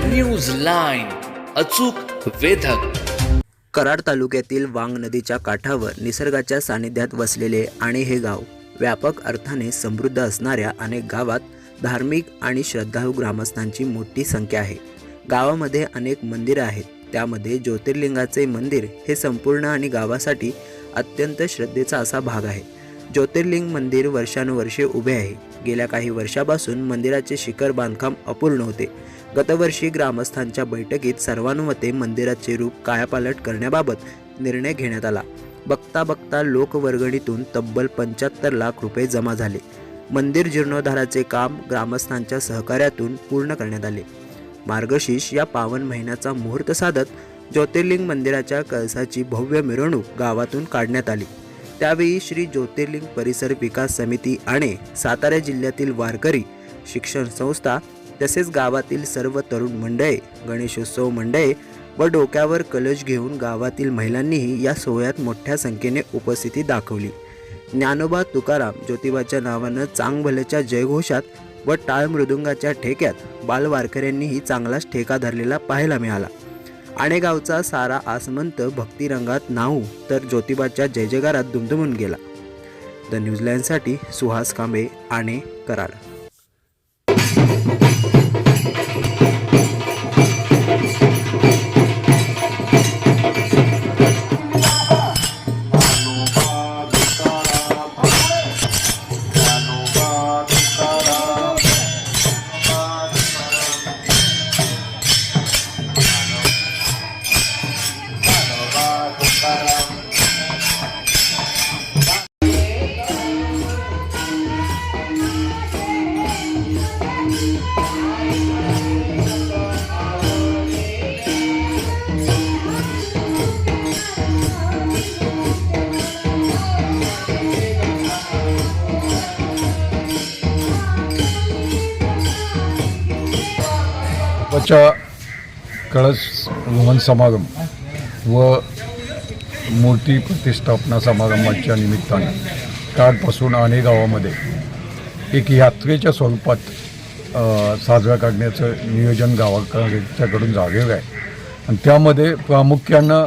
News line अचूक वेधक. कराड तालुक्यातील वांग नदीच्या काठावर निसर्गाच्या सानिध्यात वसलेले आणि हे गाव व्यापक अर्थाने समृद्ध असणाऱ्या अनेक गावात धार्मिक आणि श्रद्धाळू ग्रामस्थांची मोठी संख्या आहे. गावामध्ये अनेक मंदिरं आहेत. त्यामध्ये ज्योतिर्लिंगाचे मंदिर हे संपूर्ण आणि गावासाठी अत्यंत श्रद्धेचा असा भाग आहे. ज्योतिर्लिंग मंदिर वर्षानुवर्षे उभे आहे. गेल्या काही वर्षापासून मंदिराचे शिखर बांधकाम अपूर्ण होते. गतवर्षी ग्रामस्थांच्या बैठकीत सर्वानुमते मंदिराचे रूप कायापालट करण्याबाबत निर्णय घेण्यात आला. बघता बघता लोकवर्गणीतून तब्बल पंच्याहत्तर लाख रुपये जमा झाले. मंदिर जीर्णोद्धाराचे काम ग्रामस्थांच्या सहकार्यातून पूर्ण करण्यात आले. मार्गशीर्ष या पावन महिन्याचा मुहूर्त साधत ज्योतिर्लिंग मंदिराच्या कळसाची भव्य मिरवणूक गावातून काढण्यात आली. त्यावेळी श्री ज्योतिर्लिंग परिसर विकास समिती आणि सातारा जिल्ह्यातील वारकरी शिक्षण संस्था तसेच गावातील सर्व तरुण मंडळे गणेशोत्सव मंडळे व डोक्यावर कलश घेऊन गावातील महिलांनीही या सोहळ्यात मोठ्या संख्येने उपस्थिती दाखवली. ज्ञानोबा तुकाराम ज्योतिबाच्या नावानं चांगभल्याच्या जयघोषात व टाळ मृदुंगाच्या ठेक्यात बालवारकऱ्यांनीही चांगलाच ठेका धरलेला पाहायला मिळाला. आणेगावचा सारा आसमंत भक्तिरंगात नाहू तर ज्योतिबाच्या जय जयकारात दुमदुमून गेला. द न्यूझीलँडसाठी सुहास कांबे आणि कराड. च्या कळस वहन समागम व मूर्ती प्रतिष्ठापना समारंभाच्या निमित्ताने कालपासून अनेक गावामध्ये एक यात्रेच्या स्वरूपात साजरा करण्याचं नियोजन गावाकडच्याकडून झालेलं आहे. आणि त्यामध्ये प्रामुख्यानं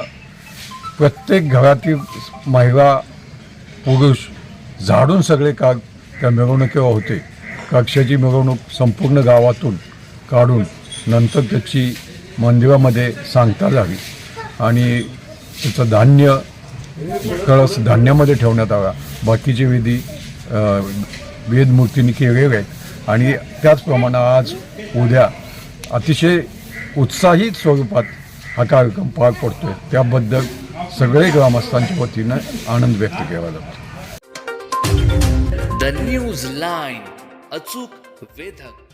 प्रत्येक घरातील महिला पुरुष झाडून सगळे का त्या मिरवणुकीवर होते. कक्षाची मिरवणूक संपूर्ण गावातून काढून नंतर त्याची मंदिरामध्ये सांगता जावी आणि त्याचं धान्य कळस धान्यामध्ये ठेवण्यात आला. बाकीचे विधी वेदमूर्तींनी केलेले आहेत. आणि त्याचप्रमाणे आज उद्या अतिशय उत्साही स्वरूपात हा कार्यक्रम पार पडतोय. त्याबद्दल सगळे ग्रामस्थांच्या वतीनं आनंद व्यक्त केला जातो. द न्यूज लाईन अचूक वेधक.